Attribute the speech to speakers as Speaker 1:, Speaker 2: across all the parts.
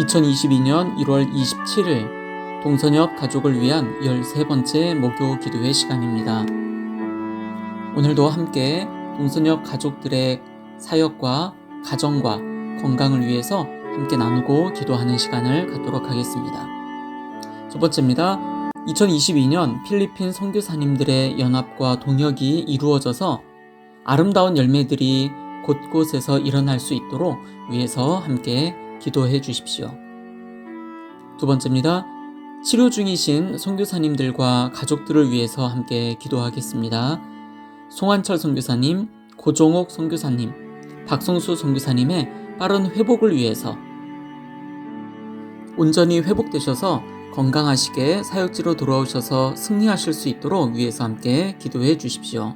Speaker 1: 2022년 1월 27일 동선역 가족을 위한 13번째 목요 기도회 시간입니다. 오늘도 함께 동선역 가족들의 사역과 가정과 건강을 위해서 함께 나누고 기도하는 시간을 갖도록 하겠습니다. 첫 번째입니다. 2022년 필리핀 선교사님들의 연합과 동역이 이루어져서 아름다운 열매들이 곳곳에서 일어날 수 있도록 위해서 함께 기도해 주십시오. 두 번째입니다. 치료 중이신 선교사님들과 가족들을 위해서 함께 기도하겠습니다. 송한철 선교사님, 고종옥 선교사님, 박성수 선교사님의 빠른 회복을 위해서 온전히 회복되셔서 건강하시게 사역지로 돌아오셔서 승리하실 수 있도록 위해서 함께 기도해 주십시오.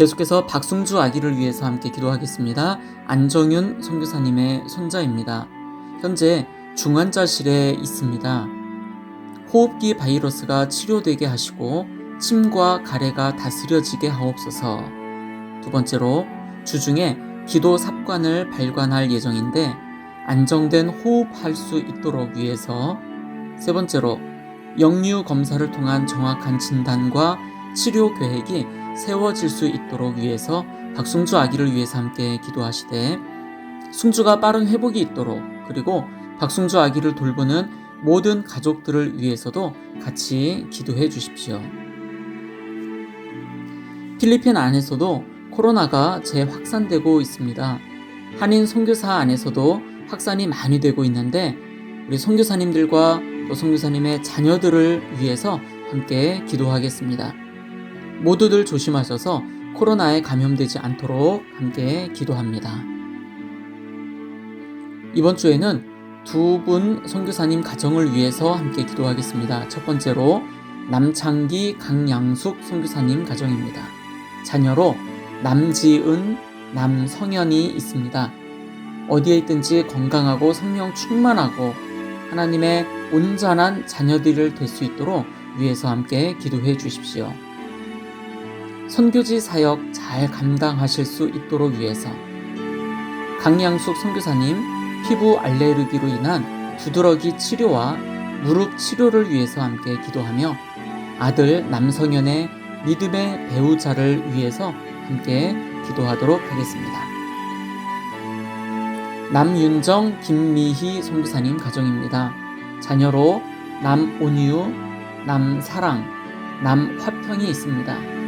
Speaker 1: 계속해서 박승주 아기를 위해서 함께 기도하겠습니다. 안정윤 선교사님의 손자입니다. 현재 중환자실에 있습니다. 호흡기 바이러스가 치료되게 하시고 침과 가래가 다스려지게 하옵소서. 두 번째로 주중에 기도 삽관을 발관할 예정인데 안정된 호흡할 수 있도록 위해서 세 번째로 역류 검사를 통한 정확한 진단과 치료 계획이 세워질 수 있도록 위해서 박승주 아기를 위해서 함께 기도하시되 승주가 빠른 회복이 있도록 그리고 박승주 아기를 돌보는 모든 가족들을 위해서도 같이 기도해 주십시오. 필리핀 안에서도 코로나가 재확산되고 있습니다. 한인 선교사 안에서도 확산이 많이 되고 있는데 우리 선교사님들과 또 선교사님의 자녀들을 위해서 함께 기도하겠습니다. 모두들 조심하셔서 코로나에 감염되지 않도록 함께 기도합니다. 이번 주에는 두 분 선교사님 가정을 위해서 함께 기도하겠습니다. 첫 번째로 남창기 강양숙 선교사님 가정입니다. 자녀로 남지은, 남성현이 있습니다. 어디에 있든지 건강하고 성령 충만하고 하나님의 온전한 자녀들을 될 수 있도록 위해서 함께 기도해 주십시오. 선교지 사역 잘 감당하실 수 있도록 위해서 강양숙 선교사님 피부 알레르기로 인한 두드러기 치료와 무릎 치료를 위해서 함께 기도하며 아들 남성현의 믿음의 배우자를 위해서 함께 기도하도록 하겠습니다. 남윤정 김미희 선교사님 가정입니다. 자녀로 남온유, 남사랑, 남화평이 있습니다.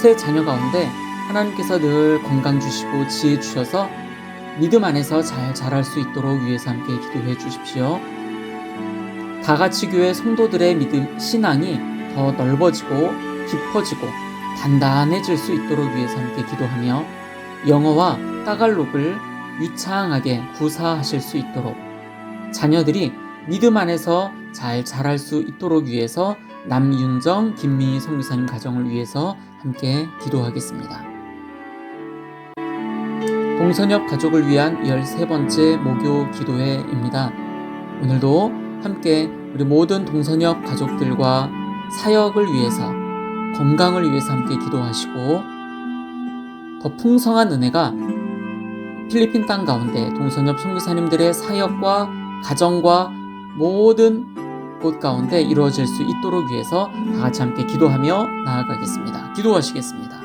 Speaker 1: 세 자녀 가운데 하나님께서 늘 건강 주시고 지혜 주셔서 믿음 안에서 잘 자랄 수 있도록 위해서 함께 기도해 주십시오. 다 같이 교회 성도들의 믿음, 신앙이 더 넓어지고 깊어지고 단단해질 수 있도록 위해서 함께 기도하며 영어와 따갈록을 유창하게 구사하실 수 있도록 자녀들이 믿음 안에서 잘 자랄 수 있도록 위해서 남윤정, 김미희 성교사님 가정을 위해서 함께 기도하겠습니다. 동선역 가족을 위한 13번째 목요 기도회입니다. 오늘도 함께 우리 모든 동선역 가족들과 사역을 위해서 건강을 위해서 함께 기도하시고 더 풍성한 은혜가 필리핀 땅 가운데 동선역 선교사님들의 사역과 가정과 모든 곳 가운데 이루어질 수 있도록 위해서 다 같이 함께 기도하며 나아가겠습니다. 기도하시겠습니다.